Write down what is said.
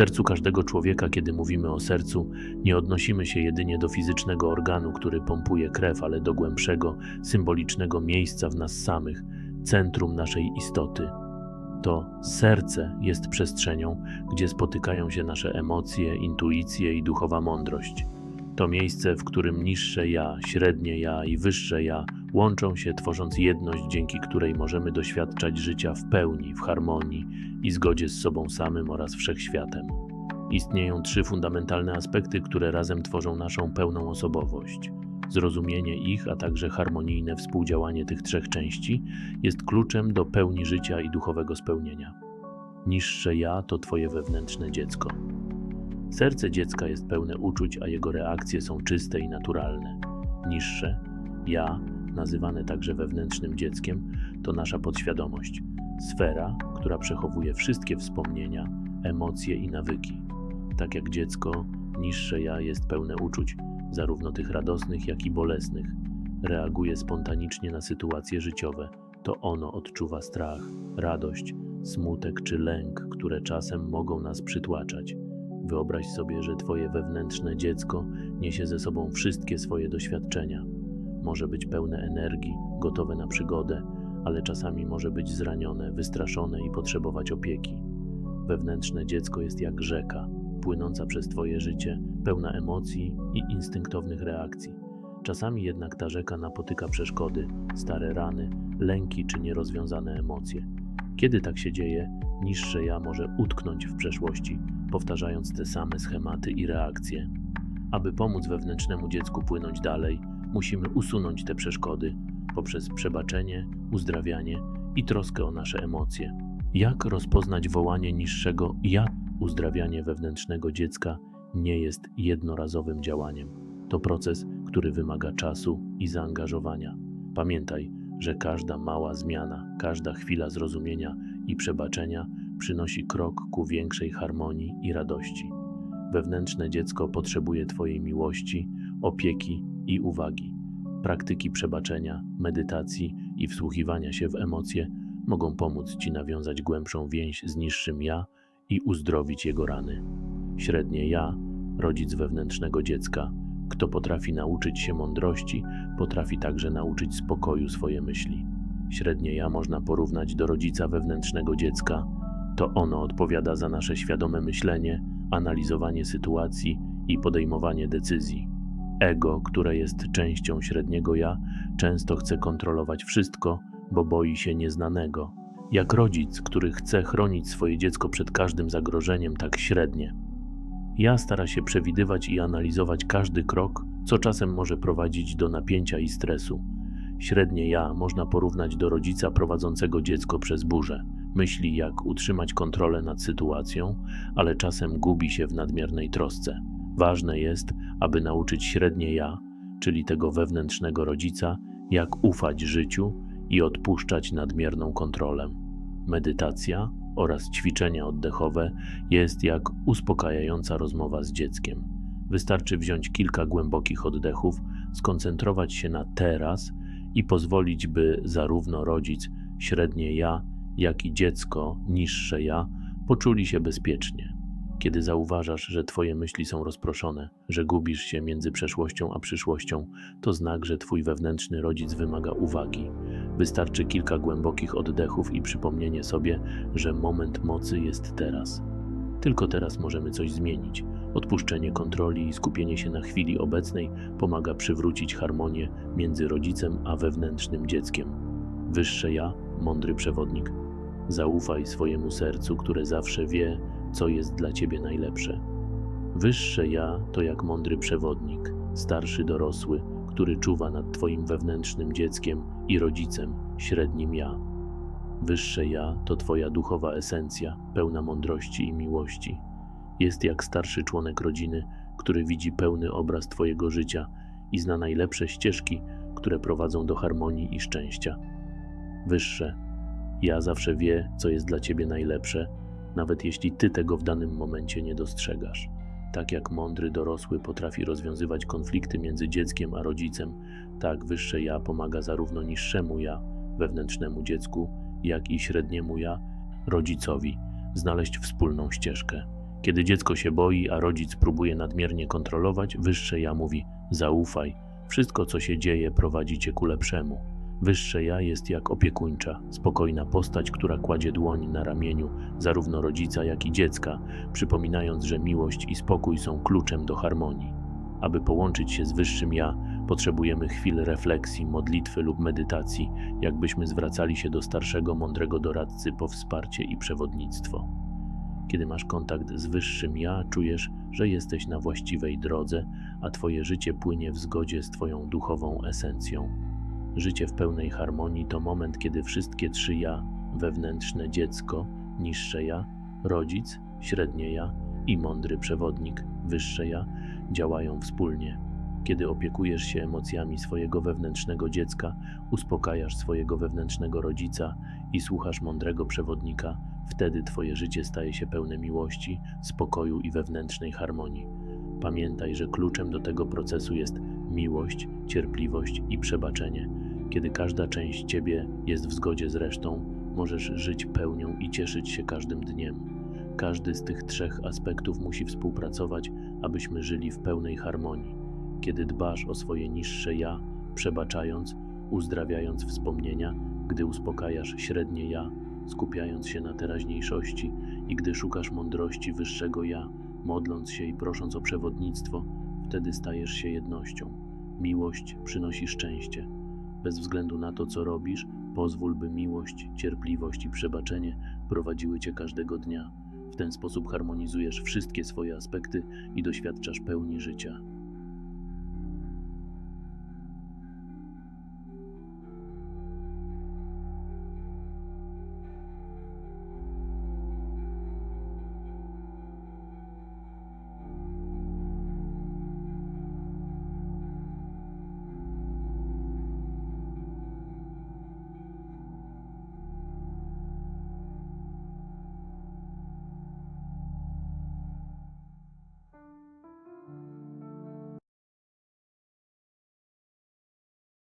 sercu każdego człowieka, kiedy mówimy o sercu, nie odnosimy się jedynie do fizycznego organu, który pompuje krew, ale do głębszego, symbolicznego miejsca w nas samych, centrum naszej istoty. To serce jest przestrzenią, gdzie spotykają się nasze emocje, intuicje i duchowa mądrość. To miejsce, w którym niższe ja, średnie ja i wyższe ja łączą się, tworząc jedność, dzięki której możemy doświadczać życia w pełni, w harmonii i zgodzie z sobą samym oraz wszechświatem. Istnieją trzy fundamentalne aspekty, które razem tworzą naszą pełną osobowość. Zrozumienie ich, a także harmonijne współdziałanie tych trzech części jest kluczem do pełni życia i duchowego spełnienia. Niższe ja to Twoje wewnętrzne dziecko. Serce dziecka jest pełne uczuć, a jego reakcje są czyste i naturalne. Niższe ja, nazywane także wewnętrznym dzieckiem, to nasza podświadomość, sfera, która przechowuje wszystkie wspomnienia, emocje i nawyki. Tak jak dziecko, niższe ja jest pełne uczuć, zarówno tych radosnych, jak i bolesnych. Reaguje spontanicznie na sytuacje życiowe. To ono odczuwa strach, radość, smutek czy lęk, które czasem mogą nas przytłaczać. Wyobraź sobie, że Twoje wewnętrzne dziecko niesie ze sobą wszystkie swoje doświadczenia. Może być pełne energii, gotowe na przygodę, ale czasami może być zranione, wystraszone i potrzebować opieki. Wewnętrzne dziecko jest jak rzeka, płynąca przez Twoje życie, pełna emocji i instynktownych reakcji. Czasami jednak ta rzeka napotyka przeszkody, stare rany, lęki czy nierozwiązane emocje. Kiedy tak się dzieje, niższe ja może utknąć w przeszłości, powtarzając te same schematy i reakcje. Aby pomóc wewnętrznemu dziecku płynąć dalej, musimy usunąć te przeszkody poprzez przebaczenie, uzdrawianie i troskę o nasze emocje. Jak rozpoznać wołanie niższego ja? Uzdrawianie wewnętrznego dziecka nie jest jednorazowym działaniem. To proces, który wymaga czasu i zaangażowania. Pamiętaj, że każda mała zmiana, każda chwila zrozumienia i przebaczenia przynosi krok ku większej harmonii i radości. Wewnętrzne dziecko potrzebuje Twojej miłości, opieki i uwagi. Praktyki przebaczenia, medytacji i wsłuchiwania się w emocje mogą pomóc Ci nawiązać głębszą więź z niższym ja i uzdrowić jego rany. Średnie ja, rodzic wewnętrznego dziecka, kto potrafi nauczyć się mądrości, potrafi także nauczyć spokoju swoje myśli. Średnie ja można porównać do rodzica wewnętrznego dziecka. To ono odpowiada za nasze świadome myślenie, analizowanie sytuacji i podejmowanie decyzji. Ego, które jest częścią średniego ja, często chce kontrolować wszystko, bo boi się nieznanego. Jak rodzic, który chce chronić swoje dziecko przed każdym zagrożeniem, tak średnie. Ja stara się przewidywać i analizować każdy krok, co czasem może prowadzić do napięcia i stresu. Średnie ja można porównać do rodzica prowadzącego dziecko przez burzę. Myśli, jak utrzymać kontrolę nad sytuacją, ale czasem gubi się w nadmiernej trosce. Ważne jest, aby nauczyć średnie ja, czyli tego wewnętrznego rodzica, jak ufać życiu i odpuszczać nadmierną kontrolę. Medytacja oraz ćwiczenia oddechowe jest jak uspokajająca rozmowa z dzieckiem. Wystarczy wziąć kilka głębokich oddechów, skoncentrować się na teraz i pozwolić, by zarówno rodzic, średnie ja, jak i dziecko, niższe ja, poczuli się bezpiecznie. Kiedy zauważasz, że Twoje myśli są rozproszone, że gubisz się między przeszłością a przyszłością, to znak, że Twój wewnętrzny rodzic wymaga uwagi. Wystarczy kilka głębokich oddechów i przypomnienie sobie, że moment mocy jest teraz. Tylko teraz możemy coś zmienić. Odpuszczenie kontroli i skupienie się na chwili obecnej pomaga przywrócić harmonię między rodzicem a wewnętrznym dzieckiem. Wyższe ja, mądry przewodnik. Zaufaj swojemu sercu, które zawsze wie, co jest dla ciebie najlepsze. Wyższe ja to jak mądry przewodnik, starszy dorosły, który czuwa nad twoim wewnętrznym dzieckiem i rodzicem, średnim ja. Wyższe ja to twoja duchowa esencja, pełna mądrości i miłości. Jest jak starszy członek rodziny, który widzi pełny obraz twojego życia i zna najlepsze ścieżki, które prowadzą do harmonii i szczęścia. Wyższe ja zawsze wie, co jest dla ciebie najlepsze, nawet jeśli ty tego w danym momencie nie dostrzegasz. Tak jak mądry dorosły potrafi rozwiązywać konflikty między dzieckiem a rodzicem, tak wyższe ja pomaga zarówno niższemu ja, wewnętrznemu dziecku, jak i średniemu ja, rodzicowi, znaleźć wspólną ścieżkę. Kiedy dziecko się boi, a rodzic próbuje nadmiernie kontrolować, wyższe ja mówi: zaufaj. Wszystko, co się dzieje, prowadzi cię ku lepszemu. Wyższe ja jest jak opiekuńcza, spokojna postać, która kładzie dłoń na ramieniu zarówno rodzica, jak i dziecka, przypominając, że miłość i spokój są kluczem do harmonii. Aby połączyć się z wyższym ja, potrzebujemy chwil refleksji, modlitwy lub medytacji, jakbyśmy zwracali się do starszego, mądrego doradcy po wsparcie i przewodnictwo. Kiedy masz kontakt z wyższym ja, czujesz, że jesteś na właściwej drodze, a twoje życie płynie w zgodzie z twoją duchową esencją. Życie w pełnej harmonii to moment, kiedy wszystkie trzy ja wewnętrzne dziecko, niższe ja, rodzic, średnie ja i mądry przewodnik, wyższe ja działają wspólnie. Kiedy opiekujesz się emocjami swojego wewnętrznego dziecka, uspokajasz swojego wewnętrznego rodzica i słuchasz mądrego przewodnika, wtedy Twoje życie staje się pełne miłości, spokoju i wewnętrznej harmonii. Pamiętaj, że kluczem do tego procesu jest miłość, cierpliwość i przebaczenie. Kiedy każda część Ciebie jest w zgodzie z resztą, możesz żyć pełnią i cieszyć się każdym dniem. Każdy z tych trzech aspektów musi współpracować, abyśmy żyli w pełnej harmonii. Kiedy dbasz o swoje niższe ja, przebaczając, uzdrawiając wspomnienia, gdy uspokajasz średnie ja, skupiając się na teraźniejszości i gdy szukasz mądrości wyższego ja, modląc się i prosząc o przewodnictwo, wtedy stajesz się jednością. Miłość przynosi szczęście. Bez względu na to, co robisz, pozwól, by miłość, cierpliwość i przebaczenie prowadziły cię każdego dnia. W ten sposób harmonizujesz wszystkie swoje aspekty i doświadczasz pełni życia.